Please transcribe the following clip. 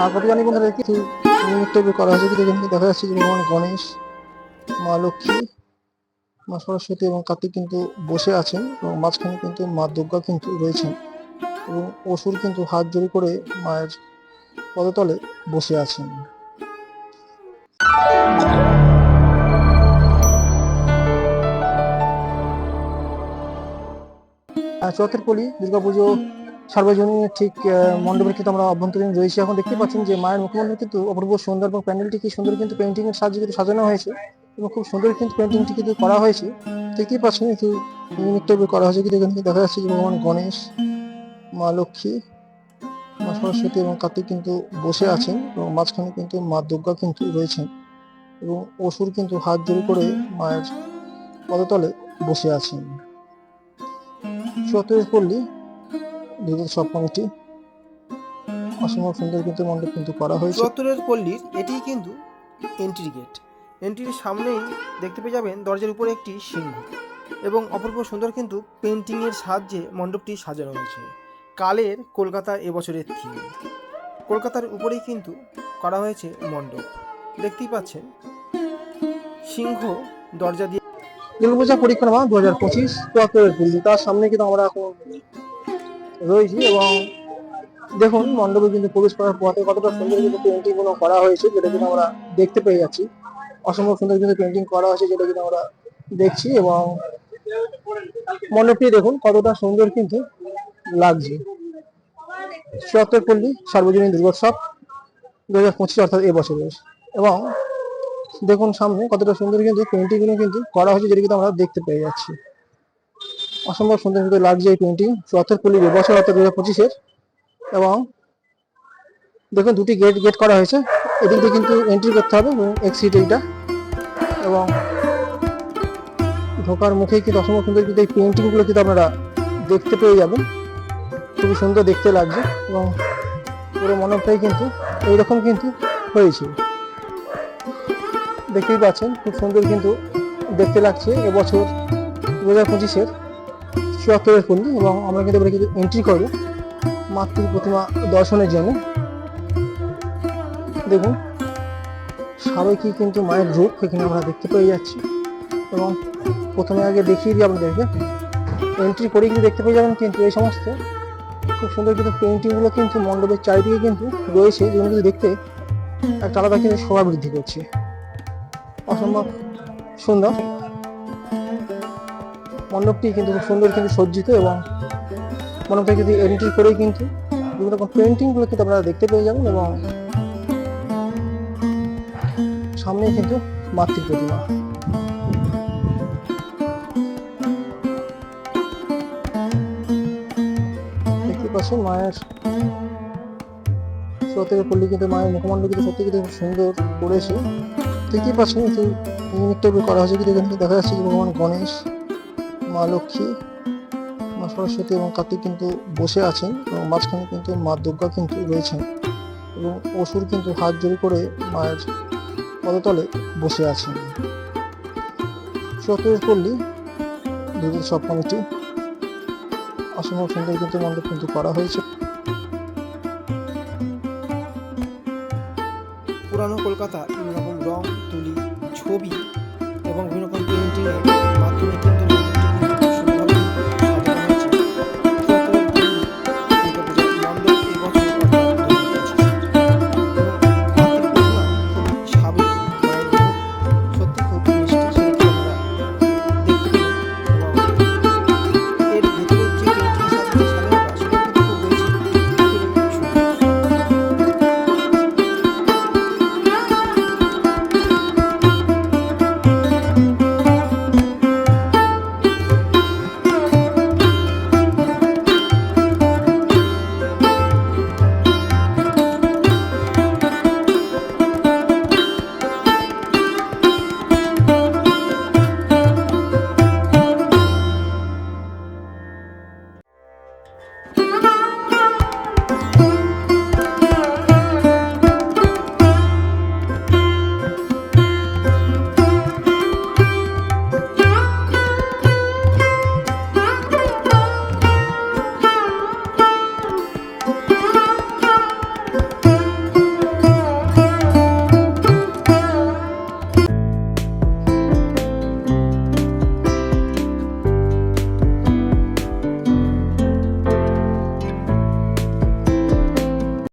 হ্যাঁ কত জানি বন্ধুরা কিছু নিমিত্ত করা হয়েছে কিন্তু এখানে দেখা যাচ্ছে যে ভগবান গণেশ, মা লক্ষ্মী, মা সরস্বতী এবং কার্তিক কিন্তু বসে আছেন এবং মাঝখানে কিন্তু মা দুর্গা কিন্তু রয়েছেন এবং অসুর কিন্তু হাত জড়ি করে মায়ের পদতলে বসে আছেন। চৌথের পলি দুর্গাপুজো সার্বজনীন ঠিক মণ্ডপের কিন্তু আমরা অভ্যন্তরীণ রয়েছে। এখন দেখতে পাচ্ছেন যে মায়ের মুখমণ্ডল কিন্তু অপূর্ব সুন্দর এবং প্যান্ডেলটি কি সুন্দর কিন্তু পেন্টিং এর সাহায্যে কিন্তু সাজানো হয়েছে এবং খুব সুন্দর কিন্তু পেন্টিংটি কিন্তু করা হয়েছে। দেখতেই পাচ্ছেন একটু নিমিত্ত করা হয়েছে কিন্তু এখানে দেখা যাচ্ছে যে ভগবান গণেশ মা লক্ষ্মী মা সরস্বতী এবং কার্তিক কিন্তু বসে আছেন এবং মাঝখানে কিন্তু মা দুর্গা কিন্তু রয়েছেন এবং অসুর কিন্তু হাত জড়ি করে মায়ের পদতলে বসে আছেন। চতুর্থ পল্লী দুধের সব অসম্ভব সুন্দর কিন্তু মণ্ডপ কিন্তু করা হয়েছে। চুয়াত্তরের পল্লীর এটি কিন্তু এন্ট্রি গেট এন্ট্রির সামনেই দেখতে পেয়ে যাবেন দরজার উপরে একটি সিংহ এবং অপূর্ব সুন্দর কিন্তু পেন্টিংয়ের সাহায্যে মণ্ডপটি সাজানো হয়েছে। কালের কলকাতা এবছরের থিম কলকাতার উপরেই কিন্তু করা হয়েছে মণ্ডপ। দেখতেই পাচ্ছেন সিংহ দরজা দিয়ে দুর্গাপূজা পরিক্রমা দু হাজার পঁচিশ চুয়াত্তরের তার সামনে কিন্তু আমরা এখন রয়েছি এবং দেখুন, মণ্ডপে কিন্তু প্রবেশ করার পথে কতটা সুন্দর কিন্তু পেন্টিংগুলো করা হয়েছে, যেটা কিন্তু আমরা দেখতে পেয়ে যাচ্ছি। অসম্ভব সুন্দর কিন্তু পেন্টিং করা হয়েছে, যেটা কিন্তু আমরা দেখছি এবং মণ্ডপটি দেখুন, কতটা সুন্দর কিন্তু লাগছে। চুয়াত্তর পল্লী সার্বজনীন দুর্গোৎসব দু হাজার পঁচিশ অর্থাৎ এবছরের এবং দেখুন সামনে কতটা সুন্দর কিন্তু পেন্টিংগুলো কিন্তু করা হয়েছে, যেটা কিন্তু আমরা দেখতে পেয়ে যাচ্ছি। অসম্ভব সুন্দর সুন্দর লাগছে এই পেন্টিং চুয়াত্তর পল্লীর বছর অর্থাৎ দু হাজার পঁচিশের। এবং দেখুন দুটি গেট গেট করা হয়েছে। এদিক দিয়ে কিন্তু এন্ট্রি করতে হবে এক্সিট এইটা। এবং ঢোকার মুখে কিন্তু অসম্ভব সুন্দর কিন্তু এই পেন্টিংগুলো কিন্তু আপনারা দেখতে পেয়ে যাবেন। খুবই সুন্দর দেখতে লাগছে এবং পুরো মণ্ডপটাই কিন্তু এইরকম কিন্তু হয়েছে। দেখতেই পাচ্ছেন, খুব সুন্দর কিন্তু দেখতে লাগছে এবছর দু হাজার পঁচিশের। চুয়াত্তরের পল্লী এবং আমরা কিন্তু এবারে কিন্তু এন্ট্রি করব। মাতৃ প্রতিমা দর্শনের জন্য। দেখুন, সাবেকি কিন্তু মায়ের রূপ এখানে আমরা দেখতে পেয়ে যাচ্ছি। এবং প্রথমে আগে দেখিয়ে দিই আপনাদেরকে। এন্ট্রি করে কিন্তু দেখতে পেয়ে যাবেন কিন্তু এই সমস্ত। খুব সুন্দর কিন্তু পেন্টিংগুলো কিন্তু মণ্ডপের চারিদিকে কিন্তু রয়েছে। যেগুলো কিন্তু দেখতে একটা আলাদা কিন্তু শোভা বৃদ্ধি করছে। অসম্ভব সুন্দর। মণ্ডপটি কিন্তু খুব সুন্দর কিন্তু সজ্জিত এবং মণ্ডপটা যদি এন্ট্রি করেই কিন্তু বিভিন্ন রকম পেন্টিংগুলো কিন্তু আপনারা দেখতে পেয়ে যাবেন এবং সামনে কিন্তু মাতৃ প্রতিমা। দেখতে মায়ের সতেরো পল্লী কিন্তু মায়ের মুখমণ্ডল কিন্তু সত্যি কিন্তু খুব সুন্দর করেছে। দেখতেই পাচ্ছেন কিন্তু টাইপের করা হয়েছে কিন্তু কিন্তু দেখা যাচ্ছে যে ভগবান গণেশ মা লক্ষ্মী, মা সরস্বতী এবং কার্তিক কিন্তু বসে আছেন এবং মাঝখানে কিন্তু মা দুর্গা কিন্তু রয়েছেন এবং অসুর কিন্তু হাত জড়ি করে মায়ের পদতলে বসে আছেন। চতুর্থ পল্লী দুধের সব কমিটি অসম্ভব সুন্দর কিন্তু মণ্ডপ কিন্তু করা হয়েছে। পুরানো কলকাতা বিভিন্ন রকম রং, তুলি, ছবি এবং বিভিন্ন রকম পেন্টিংয়ের মাধ্যমে কিন্তু